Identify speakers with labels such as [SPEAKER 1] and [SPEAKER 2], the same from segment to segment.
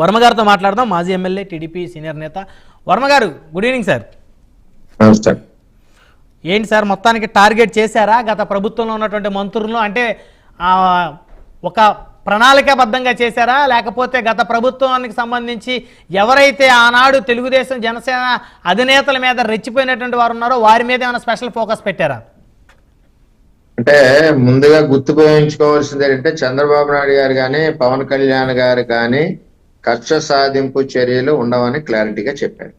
[SPEAKER 1] వర్మ గారితో మాట్లాడదాం. మాజీ ఎమ్మెల్యే టీడీపీ సీనియర్ నేత. Varma garu good evening sir. ఏంటి సార్ మొత్తానికి టార్గెట్ చేశారా? గత ప్రభుత్వంలో ఉన్నటువంటి మంత్రులను అంటే ఒక ప్రణాళికాబద్ధంగా చేశారా? లేకపోతే గత ప్రభుత్వానికి సంబంధించి ఎవరైతే ఆనాడు తెలుగుదేశం జనసేన అధినేతల మీద రెచ్చిపోయినటువంటి వారు ఉన్నారో వారి మీద ఏమైనా స్పెషల్ ఫోకస్ పెట్టారా?
[SPEAKER 2] అంటే ముందుగా గుర్తుపోయించుకోవాల్సింది ఏంటంటే చంద్రబాబు నాయుడు గారు కానీ పవన్ కళ్యాణ్ గారు కానీ కక్ష సాధింపు చర్యలు ఉండవని క్లారిటీగా చెప్పారు.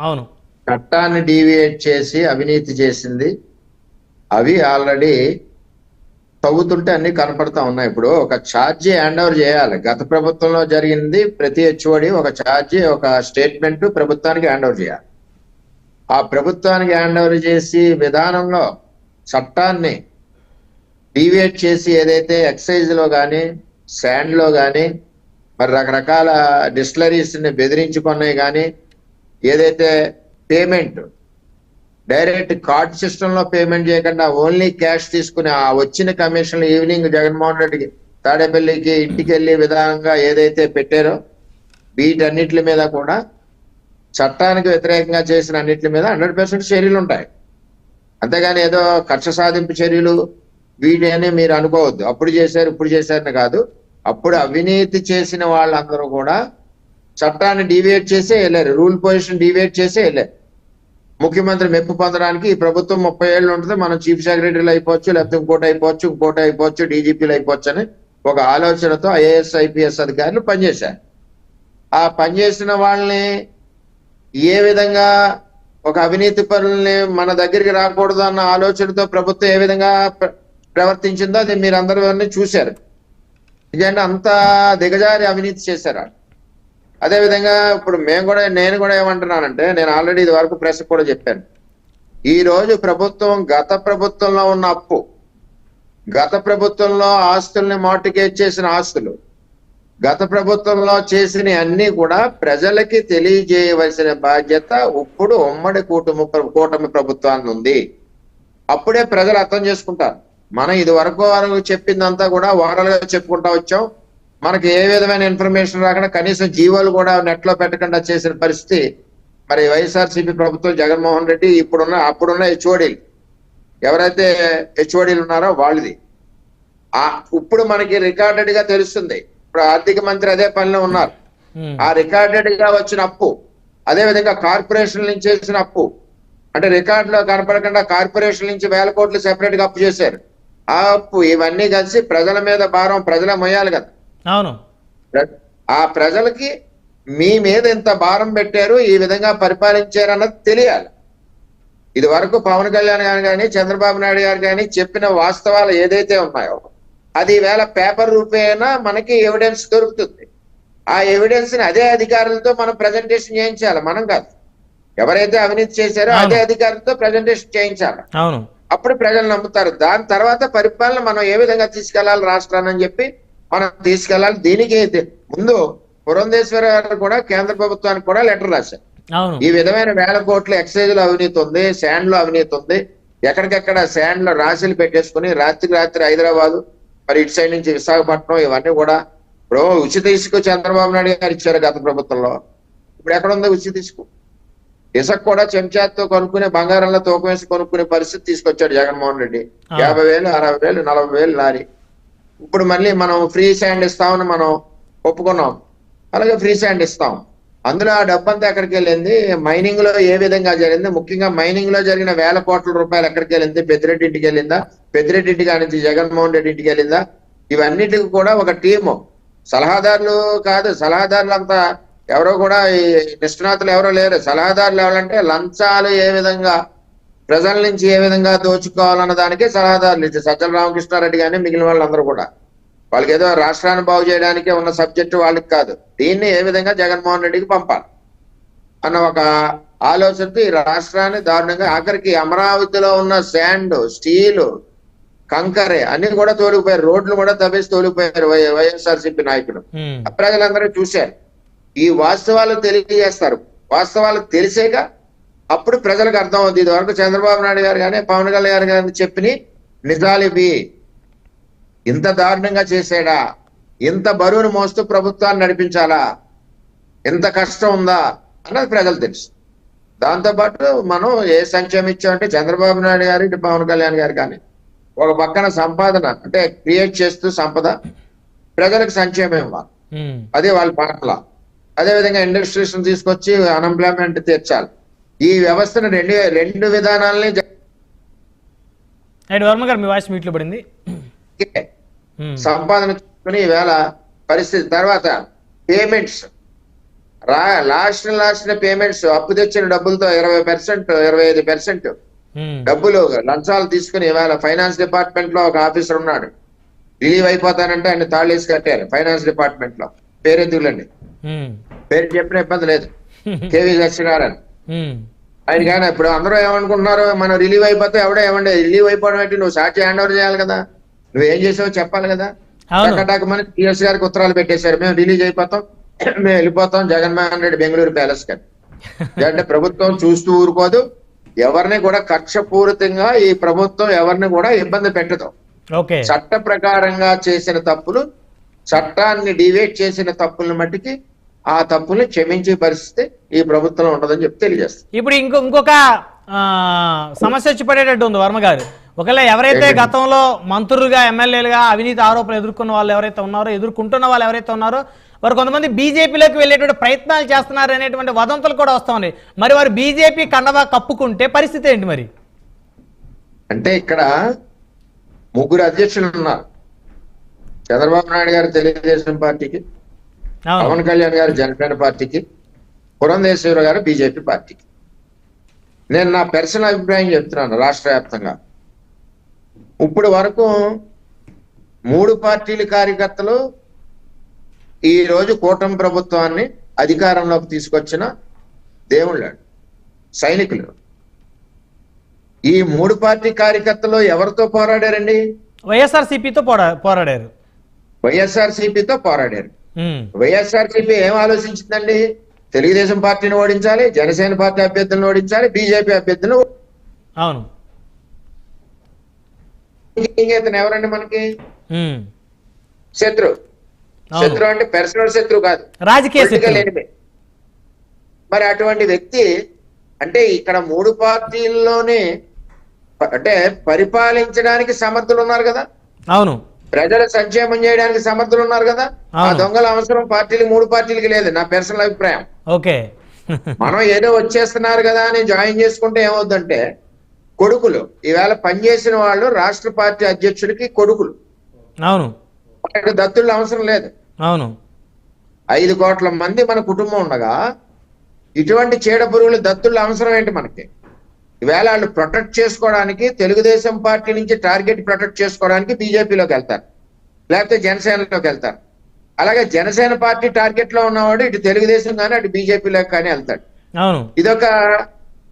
[SPEAKER 1] అవును.
[SPEAKER 2] చట్టాన్ని డీవియేట్ చేసి అవినీతి చేసింది. అవి ఆల్రెడీ తవ్వుతుంటే అన్ని కనపడతా ఉన్నాయి. ఇప్పుడు ఒక ఛార్జీ హ్యాండ్ ఓవర్ చేయాలి. గత ప్రభుత్వంలో జరిగింది ప్రతి హెచ్ఓడి ఒక ఛార్జీ ఒక స్టేట్మెంట్ ప్రభుత్వానికి హ్యాండ్ ఓవర్ చేయాలి. ఆ ప్రభుత్వానికి హ్యాండ్ ఓవర్ చేసి విధానంలో చట్టాన్ని డీవియేట్ చేసి ఏదైతే ఎక్సైజ్లో కానీ శాండ్లో కానీ మరి రకరకాల డిస్టిలరీస్ని బెదిరించుకున్నాయి కానీ ఏదైతే పేమెంట్ డైరెక్ట్ కార్డ్ సిస్టంలో పేమెంట్ చేయకుండా ఓన్లీ క్యాష్ తీసుకుని ఆ వచ్చిన కమిషన్ ఈవినింగ్ జగన్మోహన్ రెడ్డికి తాడేపల్లికి ఇంటికి వెళ్ళే విధానంగా ఏదైతే పెట్టారో వీటన్నిటి మీద కూడా చట్టానికి వ్యతిరేకంగా చేసిన అన్నిటి మీద హండ్రెడ్ పర్సెంట్ చర్యలు ఉంటాయి. అంతేగాని ఏదో కక్ష సాధింపు చర్యలు వీటి అని మీరు అనుకోవద్దు. అప్పుడు చేశారు ఇప్పుడు చేశారని కాదు. అప్పుడు అవినీతి చేసిన వాళ్ళందరూ కూడా చట్టాన్ని డీవియేట్ చేసే వెళ్ళారు. రూల్ పొజిషన్ డీవియేట్ చేసే వెళ్ళారు. ముఖ్యమంత్రి మెప్పు పొందడానికి ఈ ప్రభుత్వం ముప్పై ఏళ్ళు ఉంటుంది. మనం చీఫ్ సెక్రటరీలు అయిపోవచ్చు లేకపోతే ఇంకోటి అయిపోవచ్చు ఇంకోటి అయిపోవచ్చు డీజీపీలు అయిపోవచ్చు అని ఒక ఆలోచనతో ఐఏఎస్ ఐపీఎస్ అధికారులు పనిచేశారు. ఆ పనిచేసిన వాళ్ళని ఏ విధంగా ఒక అవినీతి పరుల్ని మన దగ్గరికి రాకూడదు అన్న ఆలోచనతో ప్రభుత్వం ఏ విధంగా ప్ర- ప్రవర్తించిందో అది మీరు అందరూ చూశారు. ఎందుకంటే అంత దిగజారి అవినీతి చేశారు అదే విధంగా ఇప్పుడు మేము కూడా నేను కూడా ఏమంటున్నానంటే నేను ఆల్రెడీ ఇది వరకు ప్రెస్ కూడా చెప్పాను. ఈ రోజు ప్రభుత్వం గత ప్రభుత్వంలో ఉన్న అప్పు గత ప్రభుత్వంలో ఆస్తుల్ని మార్టిగేజ్ చేసిన ఆస్తులు గత ప్రభుత్వంలో చేసిన అన్ని కూడా ప్రజలకి తెలియజేయవలసిన బాధ్యత ఇప్పుడు ఉమ్మడి కూటమి కూటమి ప్రభుత్వాన్ని ఉంది. అప్పుడే ప్రజలు అర్థం చేసుకుంటారు. మనం ఇది వరకు వరకు చెప్పిందంతా కూడా ఓవరాల్గా చెప్పుకుంటా వచ్చాం. మనకి ఏ విధమైన ఇన్ఫర్మేషన్ రాకుండా కనీసం జీవోలు కూడా నెట్లో పెట్టకుండా చేసిన పరిస్థితి మరి వైఎస్ఆర్సీపీ ప్రభుత్వం జగన్మోహన్ రెడ్డి ఇప్పుడున్న అప్పుడున్న హెచ్ఓడీలు. ఎవరైతే హెచ్ఓడీలు ఉన్నారో వాళ్ళది. ఆ ఇప్పుడు మనకి రికార్డెడ్గా తెలుస్తుంది. ఇప్పుడు ఆర్థిక మంత్రి అదే పనిలో ఉన్నారు. ఆ రికార్డెడ్గా వచ్చిన అప్పు అదే విధంగా కార్పొరేషన్ నుంచి చేసిన అప్పు. అంటే రికార్డ్లో కనపడకుండా కార్పొరేషన్ నుంచి వేల కోట్లు సెపరేట్గా అప్పు చేశారు. ఆ అప్పు ఇవన్నీ కలిసి ప్రజల మీద భారం ప్రజలే మొయ్యాలి కదా.
[SPEAKER 1] అవును.
[SPEAKER 2] ఆ ప్రజలకి మీ మీద ఇంత భారం పెట్టారు ఈ విధంగా పరిపాలించారు అన్నది తెలియాలి. ఇది వరకు పవన్ కళ్యాణ్ గారు కానీ చంద్రబాబు నాయుడు గారు కానీ చెప్పిన వాస్తవాలు ఏదైతే ఉన్నాయో అది వేళ పేపర్ రూపేణ మనకి ఎవిడెన్స్ దొరుకుతుంది. ఆ ఎవిడెన్స్ని అదే అధికారులతో మనం ప్రజెంటేషన్ చేయించాలి మనం కాదు. ఎవరైతే అవినీతి చేశారో. అదే అధికారులతో ప్రజెంటేషన్ చేయించాలి.
[SPEAKER 1] అవును.
[SPEAKER 2] అప్పుడు ప్రజలు నమ్ముతారు. దాని తర్వాత పరిపాలన మనం ఏ విధంగా తీసుకెళ్ళాలి రాష్ట్రాన్ని అని చెప్పి మనం తీసుకెళ్ళాలి దీనికి ముందు పురంధేశ్వర గారు కూడా కేంద్ర ప్రభుత్వానికి కూడా లెటర్ రాశారు. ఈ విధమైన వేల కోట్ల ఎక్సైజ్లో అవినీతి ఉంది శాండ్లో అవినీతి ఉంది. ఎక్కడికెక్కడ శాండ్లో రాశీలు పెట్టేసుకుని రాత్రికి రాత్రి హైదరాబాద్ మరి ఇటు సైడ్ నుంచి విశాఖపట్నం ఇవన్నీ కూడా. ఇప్పుడు ఉచిత ఇసుక చంద్రబాబు నాయుడు గారు ఇచ్చారు గత ప్రభుత్వంలో. ఇప్పుడు ఎక్కడ ఉంది ఉచిత ఇసుక? ఇసుక కూడా చెంచాతో కొనుక్కునే బంగారంలో తూకం వేసి కొనుక్కునే పరిస్థితి తీసుకొచ్చాడు జగన్మోహన్ రెడ్డి. యాభై వేలు అరవై వేలు నలభై వేలు లారీ. ఇప్పుడు మళ్ళీ మనం ఫ్రీ శాండ్ ఇస్తామని మనం ఒప్పుకున్నాం. అలాగే ఫ్రీ శాండ్ ఇస్తాం. అందులో ఆ డబ్బంతా ఎక్కడికి వెళ్ళింది? మైనింగ్లో ఏ విధంగా జరిగింది? ముఖ్యంగా మైనింగ్లో జరిగిన వేల కోట్ల రూపాయలు ఎక్కడికి వెళ్ళింది? పెద్దిరెడ్డి ఇంటికి వెళ్ళిందా? పెద్దిరెడ్డి ఇంటికి నుంచి జగన్మోహన్ రెడ్డి ఇంటికి వెళ్ళిందా? ఇవన్నిటికి కూడా ఒక టీము. సలహాదారులు కాదు సలహాదారులు అంతా ఎవరో కూడా ఈ నిష్ణాతులు ఎవరో లేరు. సలహాదారులు ఎవరంటే లంచాలు ఏ విధంగా ప్రజల నుంచి ఏ విధంగా దోచుకోవాలన్న దానికే సలహాదారులు. ఇచ్చారు సజ్జల రామకృష్ణారెడ్డి కానీ మిగిలిన వాళ్ళందరూ కూడా. వాళ్ళకి ఏదో రాష్ట్రాన్ని బాగు చేయడానికే ఉన్న సబ్జెక్టు వాళ్ళకి కాదు. దీన్ని ఏ విధంగా జగన్మోహన్ రెడ్డికి పంపాలి? అన్న ఒక ఆలోచనతో ఈ రాష్ట్రాన్ని దారుణంగా ఆఖరికి అమరావతిలో ఉన్న శాండ్ స్టీల్ కంకరే అన్ని కూడా తోలిపోయారు రోడ్లు కూడా తవ్వేసి తోలిపోయారు వై- వైఎస్ఆర్సీపీ నాయకులు. ప్రజలందరూ చూశారు. ఈ వాస్తవాలు తెలియజేస్తారు. వాస్తవాలు తెలిసాక అప్పుడు ప్రజలకు అర్థం అవుతుంది ఇది వరకు చంద్రబాబు నాయుడు గారు కానీ పవన్ కళ్యాణ్ గారు చెప్పిన నిజాలు ఇవి ఇంత దారుణంగా చేసాడా ఇంత బరువును మోస్తూ ప్రభుత్వాన్ని నడిపించాలా? ఇంత కష్టం ఉందా? అన్నది ప్రజలు తెలుసు. దాంతోపాటు మనం ఏ సంక్షేమం ఇచ్చామంటే చంద్రబాబు నాయుడు గారు ఇటు పవన్ కళ్యాణ్ గారు కానీ ఒక పక్కన సంపాదన అంటే క్రియేట్ చేస్తూ సంపద ప్రజలకు సంక్షేమం ఇవ్వాలి. అదే వాళ్ళ పట్ల అదేవిధంగా ఇండస్ట్రీస్ తీసుకొచ్చి అన్ఎంప్లాయ్మెంట్ తీర్చాలి. ఈ వ్యవస్థను రెండు రెండు విధానాలని
[SPEAKER 1] రైట్ వర్మ గారు మీ వాయిస్ మీట్లో పడింది.
[SPEAKER 2] సంపాదన చేసుకుని ఈవేళ పరిస్థితి తర్వాత పేమెంట్స్ రా లాస్ట్ లాస్ట్ పేమెంట్స్ అప్పు తెచ్చిన డబ్బులతో ఇరవై పర్సెంట్ ఇరవై ఐదు పర్సెంట్. డబ్బులు లంచాలు తీసుకుని ఇవాళ ఫైనాన్స్ డిపార్ట్మెంట్లో ఒక ఆఫీసర్ ఉన్నాడు. రిలీవ్ అయిపోతానంటే ఆయన తాళేసి కట్టారు ఫైనాన్స్ డిపార్ట్మెంట్లో. పేరెందుకులండి. పేరు చెప్పిన ఇబ్బంది లేదు. కేవీ లక్ష్మీనారాయణ. ఆయన కానీ ఇప్పుడు అందరూ ఏమనుకుంటున్నారు మనం రిలీవ్ అయిపోతే ఎవడో ఏమండి రిలీవ్ అయిపోవడం ఏంటి? నువ్వు సాక్షి హ్యాండ్ ఓవర్ చేయాలి కదా. నువ్వు ఏం చేసావో చెప్పాలి కదా. టకటకమని టీఎస్ గారికి ఉత్తరాలు పెట్టేశారు. మేము రిలీజ్ అయిపోతాం. మేము వెళ్ళిపోతాం. జగన్మోహన్ రెడ్డి బెంగళూరు ప్యాలెస్ కానీ అంటే ప్రభుత్వం చూస్తూ ఊరుకోదు. ఎవరిని కూడా కక్షపూరితంగా ఈ ప్రభుత్వం ఎవరిని కూడా ఇబ్బంది పెట్టదు. చట్ట ప్రకారంగా చేసిన తప్పులు చట్టాన్ని డివేట్ చేసిన తప్పులను మట్టికి ఆ తప్పుల్ని క్షమించే పరిస్థితి ఈ ప్రభుత్వంలో ఉండదని చెప్పి తెలియజేస్తాం
[SPEAKER 1] ఇప్పుడు ఇంకో ఇంకొక ఆ, సమస్య వచ్చి పడేటట్టు ఉంది వర్మ గారు. ఒకవేళ ఎవరైతే? గతంలో మంత్రులుగా ఎమ్మెల్యేలుగా అవినీతి ఆరోపణలు ఎదుర్కొన్న వాళ్ళు ఎవరైతే ఉన్నారో ఎదుర్కొంటున్న వాళ్ళు ఎవరైతే ఉన్నారో వారు కొంతమంది బీజేపీలోకి వెళ్ళేటువంటి ప్రయత్నాలు చేస్తున్నారు అనేటువంటి వదంతులు కూడా వస్తా ఉన్నాయి. మరి వారు బీజేపీ కండవా కప్పుకుంటే పరిస్థితి ఏంటి మరి?
[SPEAKER 2] అంటే ఇక్కడ ముగ్గురు అధ్యక్షులు ఉన్నారు. చంద్రబాబు నాయుడు గారు తెలుగుదేశం పార్టీకి పవన్ కళ్యాణ్ గారు జనసేన పార్టీకి పురంధేశ్వర గారు బీజేపీ పార్టీకి. నేను నా పర్సనల్ అభిప్రాయం చెప్తున్నాను రాష్ట్ర వ్యాప్తంగా. ఇప్పుడు వరకు మూడు పార్టీల కార్యకర్తలు ఈ రోజు కూటమి ప్రభుత్వాన్ని అధికారంలోకి తీసుకొచ్చిన దేవుళ్ళు సైనికులు. ఈ మూడు పార్టీ కార్యకర్తలు ఎవరితో పోరాడారండి?
[SPEAKER 1] వైఎస్ఆర్సీపీతో పోరా పోరాడారు.
[SPEAKER 2] వైఎస్ఆర్ సిపితో పోరాడారు.
[SPEAKER 1] ఉమ్.
[SPEAKER 2] వైఎస్ఆర్సీపీ ఏం ఆలోచించిందండి? తెలుగుదేశం పార్టీని ఓడించాలి జనసేన పార్టీ అభ్యర్థులను ఓడించాలి బీజేపీ అభ్యర్థులను
[SPEAKER 1] అవును.
[SPEAKER 2] ఇతను ఎవరండి మనకి. శత్రు. శత్రు అంటే పర్సనల్ శత్రు కాదు.
[SPEAKER 1] రాజకీయ
[SPEAKER 2] మరి అటువంటి వ్యక్తి అంటే ఇక్కడ మూడు పార్టీల్లోనే అంటే పరిపాలించడానికి సమర్థులు ఉన్నారు కదా?
[SPEAKER 1] అవును.
[SPEAKER 2] ప్రజల సంక్షేమం చేయడానికి సమర్థులు ఉన్నారు కదా? ఆ. దొంగల అవసరం పార్టీలు మూడు పార్టీలకి లేదు. నా పర్సనల్ అభిప్రాయం.
[SPEAKER 1] ఓకే.
[SPEAKER 2] మనం ఏదో వచ్చేస్తున్నారు కదా అని జాయిన్ చేసుకుంటే ఏమవుద్దంటే కొడుకులు. ఈవేళ పనిచేసిన వాళ్ళు రాష్ట్ర పార్టీ అధ్యక్షుడికి కొడుకులు.
[SPEAKER 1] అవును.
[SPEAKER 2] వాళ్ళకి దత్తుళ్ళు అవసరం లేదు.
[SPEAKER 1] అవును.
[SPEAKER 2] ఐదు కోట్ల మంది మన కుటుంబం ఉండగా ఇటువంటి చీడ పురుగులు దత్తుళ్ళు అవసరం ఏంటి మనకి? ఈవేళ వాళ్ళు ప్రొటెక్ట్ చేసుకోవడానికి తెలుగుదేశం పార్టీ నుంచి టార్గెట్ ప్రొటెక్ట్ చేసుకోవడానికి బీజేపీలోకి వెళ్తారు. లేకపోతే జనసేనలోకి వెళ్తారు. అలాగే జనసేన పార్టీ టార్గెట్లో ఉన్నవాడు ఇటు తెలుగుదేశం కానీ అటు బీజేపీలోకి కానీ వెళ్తాడు. ఇదొక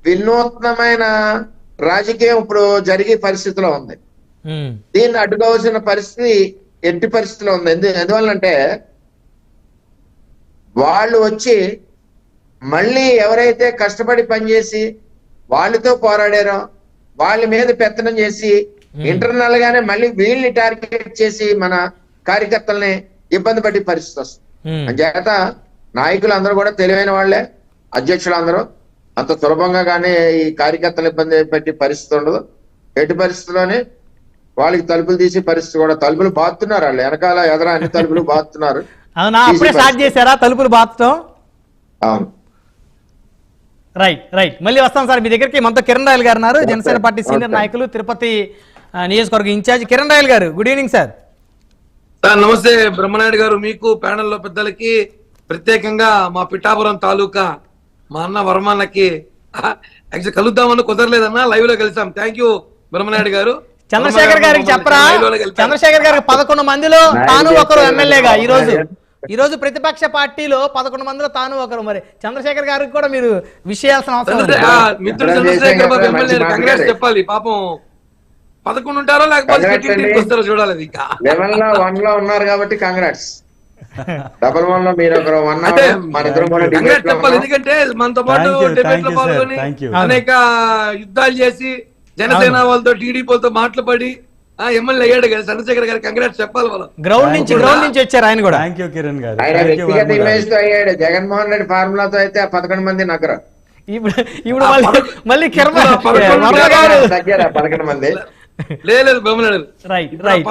[SPEAKER 2] వినూత్నమైన రాజకీయం ఇప్పుడు జరిగే పరిస్థితిలో ఉంది. దీన్ని అడ్డుకోవాల్సిన పరిస్థితి ఎట్టి పరిస్థితిలో ఉంది. ఎందు ఎందువల్లంటే వాళ్ళు వచ్చి మళ్ళీ ఎవరైతే కష్టపడి పనిచేసి వాళ్ళతో పోరాడారో. వాళ్ళ మీద పెత్తనం చేసి ఇంటర్నల్ గానే మళ్ళీ వీళ్ళని టార్గెట్ చేసి మన కార్యకర్తల్ని ఇబ్బంది పడే పరిస్థితి వస్తుంది. అంచేత నాయకులు అందరూ కూడా తెలివైన వాళ్ళే అధ్యక్షులు అందరూ అంత సులభంగా కానీ ఈ కార్యకర్తలు ఇబ్బంది పెట్టే పరిస్థితి ఉండదు. ఎట్టి పరిస్థితిలోనే వాళ్ళకి తలుపులు తీసి పరిస్థితి కూడా తలుపులు బాతున్నారు వాళ్ళు. వెనకాల ఎదర అన్ని తలుపులు బాతున్నారు.
[SPEAKER 1] అవునా? అప్పుడే స్టార్ట్ చేశారా తలుపులు బాతటం?
[SPEAKER 2] అవును.
[SPEAKER 1] రైట్ రైట్ మళ్ళీ వస్తాం సార్ మీ దగ్గరికి. మనతో కిరణ్ రాయల్ గారు ఉన్నారు. Janasena party senior. నాయకులు తిరుపతి నియోజకవర్గ incharge. Kiran Royal garu good evening sir
[SPEAKER 3] sir నమస్తే. బ్రహ్మనాయుడు గారు మీకు ప్యానెల్లో పెద్దలకి ప్రత్యేకంగా మా పిఠాపురం తాలూకా మా అన్న వర్మన్నకి యాక్చువల్ కలుద్దామని కుదరలేదన్నా లైవ్లో కలిసాం. థ్యాంక్ యూ బ్రహ్మనాయుడు గారు.
[SPEAKER 1] చంద్రశేఖర్ గారికి చెప్పరా. చంద్రశేఖర్ గారికి పదకొండు మందిలో తాను ఒకరు. ఎమ్మెల్యేగా ఈ రోజు
[SPEAKER 2] నాయుడు.
[SPEAKER 1] ఈ రోజు ప్రతిపక్ష పార్టీలో పదకొండు మందిలో తాను ఒకరు మరి చంద్రశేఖర్ గారికి కూడా మీరు విషయాల్సిన అవసరం
[SPEAKER 3] మిత్రుడు చంద్రశేఖర్ బాబు ఎమ్మెల్యే కంగ్రెస్. చెప్పాలి పాపం పదకొండు ఉంటారో లేకపోతే చూడాలి అది ఇంకా
[SPEAKER 2] లెవెన్లో వన్లో ఉన్నారు కాబట్టి కంగ్రాట్స్ డబల్ వన్లో మీరు ఒకరు వన్
[SPEAKER 3] చెప్పాలి. ఎందుకంటే మనతో పాటు
[SPEAKER 4] డిబేట్లో.
[SPEAKER 3] పాల్గొని. అనేక యుద్ధాలు చేసి జనసేన వాళ్ళతో టీడీపీలతో మాట్లాడి ఎమ్మెల్యే అయ్యాడు కదా చంద్రశేఖర్ కంగ్రాట్స్ చెప్పాలి వాళ్ళు
[SPEAKER 1] గ్రౌండ్ నుంచి గ్రౌండ్ నుంచి వచ్చారు ఆయన కూడా.
[SPEAKER 4] థ్యాంక్ యూ కిరణ్ గారు.
[SPEAKER 2] ఆయన
[SPEAKER 4] Thank you,
[SPEAKER 2] వ్యక్తిగత
[SPEAKER 4] వర్మ గారు.
[SPEAKER 2] ఇమేజ్తో అయ్యాడు. జగన్మోహన్ రెడ్డి ఫార్ములాతో అయితే ఆ పదకొండు మంది నగరు.
[SPEAKER 1] ఇప్పుడు ఇప్పుడు మళ్ళీ మళ్ళీ
[SPEAKER 3] ఆ పదకొండు
[SPEAKER 1] గారు.
[SPEAKER 2] ఆ మంది.
[SPEAKER 3] లేదు
[SPEAKER 1] రైట్ రైట్